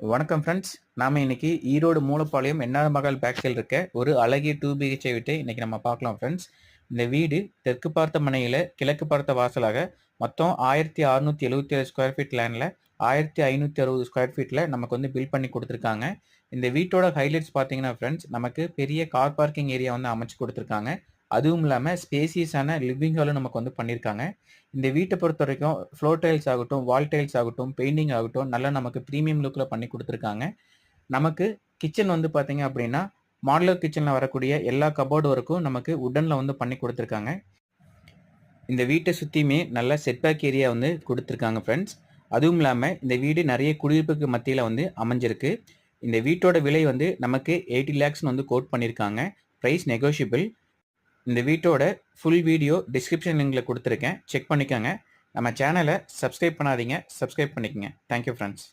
வணக்கம் ஃப்ரெண்ட்ஸ் நாம இன்னைக்கு ஈரோடு மூலப்பாளையம் என்ஆர் மகால் பேக்ஸில் இருக்க ஒரு அழகிய டூ பிஹெச்ஐ வீட்டை இன்னைக்கு நம்ம பார்க்கலாம் ஃப்ரெண்ட்ஸ் இந்த வீடு தெற்கு பார்த்த மனையில் கிழக்கு பார்த்த வாசலாக மொத்தம் ஆயிரத்தி அறுநூற்றி எழுபத்தி ஏழு ஸ்கொயர் ஃபீட் லேண்டில் ஆயிரத்தி ஐநூற்றி அறுபது ஸ்கொயர் ஃபீட்டில் நமக்கு வந்து பில் பண்ணி கொடுத்துருக்காங்க. இந்த வீட்டோட ஹைலைட்ஸ் பார்த்தீங்கன்னா ஃப்ரெண்ட்ஸ் நமக்கு பெரிய கார் பார்க்கிங் ஏரியா வந்து அமைச்சு கொடுத்துருக்காங்க. அதுவும் இல்லாமல் ஸ்பேசியஸான லிவிங் ஹாலும் நமக்கு வந்து பண்ணியிருக்காங்க இந்த வீட்டை பொறுத்த வரைக்கும் ஃப்ளோர் டைல்ஸ் ஆகட்டும் வால் டைல்ஸ் ஆகட்டும் பெயிண்டிங் ஆகட்டும் நல்லா நமக்கு ப்ரீமியம் லுக்கில் பண்ணி கொடுத்துருக்காங்க. நமக்கு கிச்சன் வந்து பார்த்தீங்க அப்படின்னா மாடலர் கிச்சனில் வரக்கூடிய எல்லா கபோர்டு வரைக்கும் நமக்கு உடனில் வந்து பண்ணி கொடுத்துருக்காங்க. இந்த வீட்டை சுற்றியுமே நல்ல செட்பேக் ஏரியா வந்து கொடுத்துருக்காங்க ஃப்ரெண்ட்ஸ் அதுவும் இல்லாமல் இந்த வீடு நிறைய குடியிருப்புக்கு மத்தியில் வந்து அமைஞ்சிருக்கு. இந்த வீட்டோட விலை வந்து நமக்கு எயிட்டி லேக்ஸ்னு வந்து கோட் பண்ணியிருக்காங்க ப்ரைஸ் நெகோஷியபிள் இந்த வீட்டோட ஃபுல் வீடியோ டிஸ்கிரிப்ஷன் லிங்கில் கொடுத்துருக்கேன். செக் பண்ணிக்கோங்க. நம்ம சேனலை சப்ஸ்கிரைப் பண்ணாதீங்க. சப்ஸ்கிரைப் பண்ணிக்கோங்க. Thank you friends